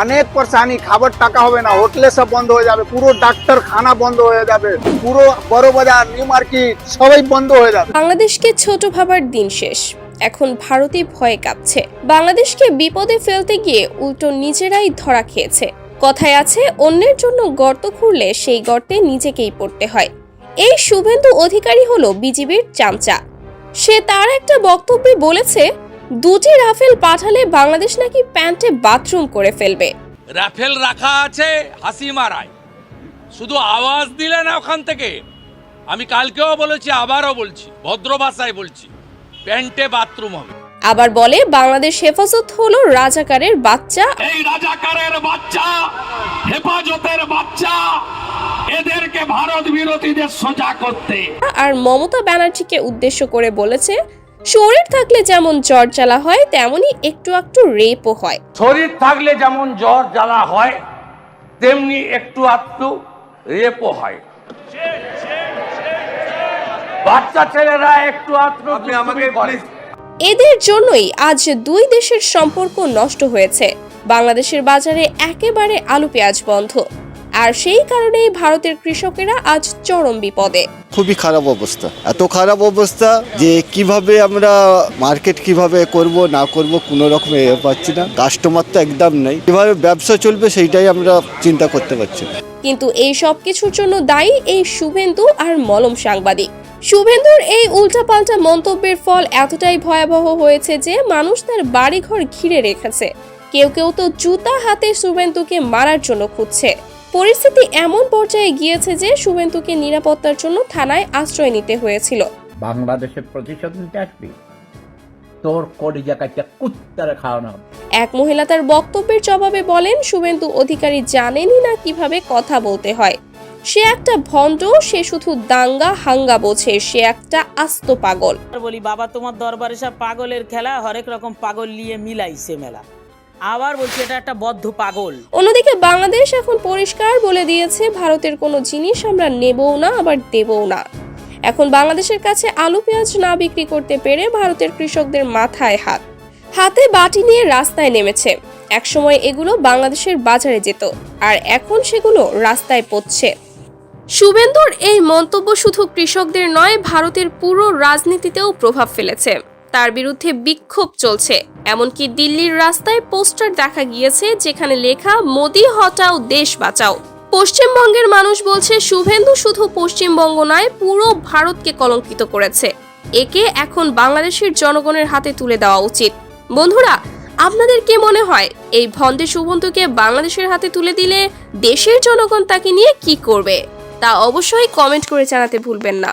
অনেক পরেশানি খাবার টাকা হবে না হোটেলে সব বন্ধ হয়ে যাবে পুরো ডাক্তার খানা বন্ধ হয়ে যাবে পুরো বড় বাজার নিউ মার্কেট সবাই বন্ধ হয়ে যাবে বাংলাদেশকে ছোট ভাবার দিন শেষ এখন ভারতই ভয়ে কাঁপছে। বাংলাদেশকে বিপদে ফেলতে গিয়ে উল্টো নিজেরাই ধরা খেয়েছে। কথায় আছে, অন্যের জন্য গর্ত খুঁড়লে সেই গর্তে নিজেকেই পড়তে হয়। এই শুভেন্দু অধিকারী হলো বিজিবির চামচা। সে তার একটা বক্তব্যে বলেছে দুটি রাফেল পাঠালে বাংলাদেশ নাকি প্যান্টে বাথরুম করে ফেলবে? রাফেল রাখা আছে হাসি মারায়। শুধু আওয়াজ দিলে না ওখান থেকে। আমি কালকেও বলেছি আবারও বলছি ভদ্র ভাষায় বলছি প্যান্টে বাথরুম হবে। আবার বলে বাংলাদেশ হেফাজত হলো রাজাকারের বাচ্চা। এই রাজাকারের বাচ্চা হেফাজতের বাচ্চা এদেরকে ভারত বিরোধীদের সোজা করতে। আর মমতা ব্যানার্জিকে উদ্দেশ্য করে বলেছে শরীর থাকলে যেমন জ্বর জ্বালা হয় তেমনি একটু একটু রেপও হয়। শরীর থাকলে যেমন জ্বর জ্বালা হয় তেমনি একটু আধটু রেপও হয়। বাচ্চা ছেলেরা একটু আধটু আমাকে এদের জন্যই আজ দুই দেশের সম্পর্ক নষ্ট হয়েছে। বাংলাদেশের বাজারে একেবারে আলু পেঁয়াজ বন্ধ। আর সেই কারণেই ভারতের কৃষকেরা আজ চরম বিপদে। খুবই খারাপ অবস্থা। এত খারাপ অবস্থা যে কীভাবে আমরা মার্কেট কীভাবে করব না করব কোনো রকম এ পাচ্ছি না। কাস্টমার তো একদম নেই। কীভাবে ব্যবসা চলবে সেইটাই আমরা চিন্তা করতে পারছি না। কিন্তু এই সব কিছুর জন্য দায়ী এই শুভেন্দু আর মলম সাংবাদিক। শুভেন্দুর এই উল্টাপাল্টা মন্তব্যের ফল এতটাই ভয়াবহ হয়েছে যে মানুষ তার বাড়িঘর ঘিরে রেখেছে। কেউ কেউ তো জুতা হাতে শুভেন্দুকে মারার জন্য খুঁজছে। পরিস্থিতি এমন পর্যায়ে গিয়েছে যে শুভেন্দুকে নিরাপত্তার জন্য থানায় আশ্রয় নিতে হয়েছিল। বাংলাদেশের প্রতিশোধ নিতে আসবি। তোর কলিজা কাটা কুত্তারে খাওয়ানো হবে। এক মহিলা তার বক্তব্যের জবাবে বলেন শুভেন্দু অধিকারী জানেনই না কীভাবে কথা বলতে হয়। সে একটা ভণ্ড সে শুধু দাঙ্গা হাঙ্গা বোঝে সে একটা আস্ত পাগল। আর বলি বাবা তোমার দরবারে সব পাগলের খেলা হরেক রকম পাগল নিয়ে মিলাইছে মেলা। আবার বলছি, এটা একটা বদ্ধ পাগল। অন্যদিকে বাংলাদেশ এখন পরিষ্কার বলে দিয়েছে, ভারতের কোনো জিনিস আমরা নেবও না, আবার দেবও না। এখন বাংলাদেশের কাছে আলু, পেঁয়াজ না বিক্রি করতে পেরে ভারতের কৃষকদের মাথায় হাত। হাতে বাটি নিয়ে রাস্তায় নেমেছে। একসময় এগুলো বাংলাদেশের বাজারে যেত, আর এখন সেগুলো রাস্তায় পড়ছে। শুভেন্দুর এই মন্তব্য শুধু কৃষকদের নয়, ভারতের পুরো রাজনীতিতেও প্রভাব ফেলেছে। তার বিরুদ্ধে বিক্ষোভ চলছে। এমনকি দিল্লির রাস্তায় পোস্টার দেখা গিয়েছে যেখানে লেখা, মোদি, হটাও, দেশ বাঁচাও। পশ্চিমবঙ্গের মানুষ বলছে, শুভেন্দু শুধু পশ্চিমবঙ্গ নয়, পুরো ভারতকে কলঙ্কিত করেছে। একে এখন বাংলাদেশের জনগণের হাতে তুলে দেওয়া উচিত। বন্ধুরা, আপনাদের কি মনে হয়, এই ভণ্ডে শুভেন্দুকে বাংলাদেশের হাতে তুলে দিলে দেশের জনগণ তাকে নিয়ে কি করবে? তা অবশ্যই কমেন্ট করে জানাতে ভুলবেন না।